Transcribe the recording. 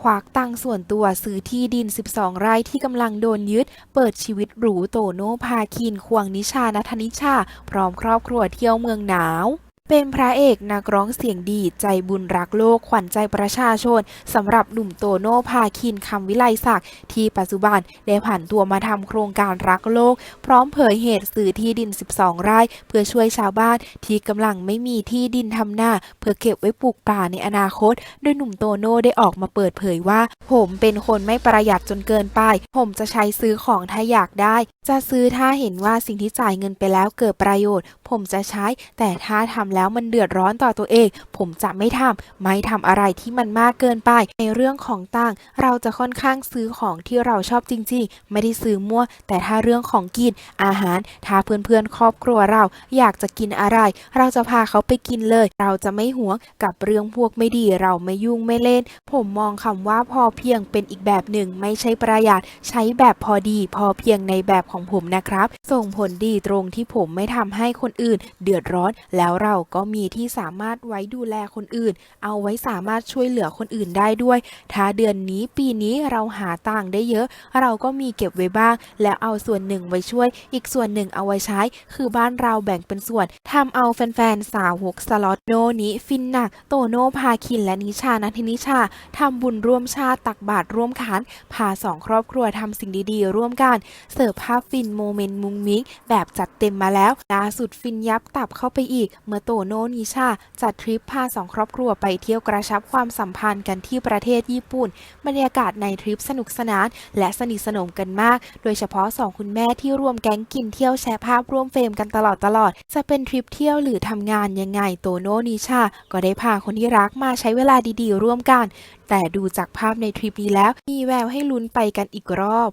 ควักตังส่วนตัวซื้อที่ดิน 12 ไร่ที่กำลังโดนยึด เปิดชีวิตหรูโตโน่พาคิน ควงนิชานัทนิชา พร้อมครอบครัวเที่ยวเมืองหนาว เป็นพระเอกนักร้องเสียงดีใจบุญรักโลกขวัญใจประชาชนสำหรับหนุ่มโตโน่พาคินคำวิไลศักดิ์ที่ปัจจุบันได้ผ่านตัวมาทำโครงการรักโลก พร้อมเผยเหตุซื้อที่ดิน 12 ไร่ เพื่อช่วยชาวบ้านที่กำลังไม่มีที่ดินทำนาเพื่อเก็บไว้ปลูกป่าในอนาคต โดยหนุ่มโตโน่ได้ออกมาเปิดเผยว่า ผมเป็นคนไม่ประหยัดจนเกินไป ผมจะใช้ซื้อของถ้าอยากได้ จะซื้อถ้าเห็นว่าสิ่งที่จ่ายเงินไปแล้วเกิดประโยชน์ ผมจะใช้แต่ถ้าทำแล้วมันเดือดร้อนต่อตัวเอง ผมจะไม่ทำไม่ทำอะไรที่มันมากเกินไป ในเรื่องของตังเราจะค่อนข้างซื้อของที่เราชอบจริง ๆ ไม่ได้ซื้อมั่ว แต่ถ้าเรื่องของกินอาหาร ถ้าเพื่อนๆครอบครัวเรา อยากจะกินอะไร เราจะพาเขาไปกินเลย เราจะไม่หวงกับเรื่องพวกไม่ดี เราไม่ยุ่งไม่เล่น ผมมองคำว่าพอเพียงเป็นอีกแบบหนึ่ง ไม่ใช่ประหยัดใช้แบบพอดี พอเพียงในแบบของผมนะครับ ส่งผลดีตรงที่ผมไม่ทำให้คนอื่น เดือดร้อนแล้วเราก็มีที่สามารถไว้ดูแลคนอื่น เอาไว้สามารถช่วยเหลือคนอื่นได้ด้วย ถ้าเดือนนี้ปีนี้เราหาต่างค์ได้เยอะ เราก็มีเก็บไว้บ้าง แล้วเอาส่วนหนึ่งไว้ช่วย อีกส่วนหนึ่งเอาไว้ใช้ คือบ้านเราแบ่งเป็นส่วนทำเอาแฟนๆสาวหกสล็อตโนนี้ฟินหนัก โตโนพาคินและนิชานัทนิชาทำบุญร่วมชาติตักบาตรร่วมขันพาสองครอบครัวทำสิ่งดีๆ ร่วมกัน เสิร์ฟภาพฟินโมเมนต์มุงมิงแบบจัดเต็มมาแล้วล่าสุดฟินยับตับเข้าไปอีก เมื่อโตโน่นิชา จัดทริปพาสองครอบครัวไปเที่ยวกระชับความสัมพันธ์กันที่ประเทศญี่ปุ่น บรรยากาศในทริปสนุกสนาน และสนิทสนมกันมาก โดยเฉพาะสองคุณแม่ที่รวมแก๊งกินเที่ยวแชร์ภาพร่วมเฟรมกันตลอดตลอด จะเป็นทริปเที่ยวหรือทำงานยังไงโตโน่นิชา ก็ได้พาคนที่รักมาใช้เวลาดีๆ ร่วมกัน แต่ดูจากภาพในทริปนี้แล้ว มีแววให้ลุ้นไปกันอีกรอบ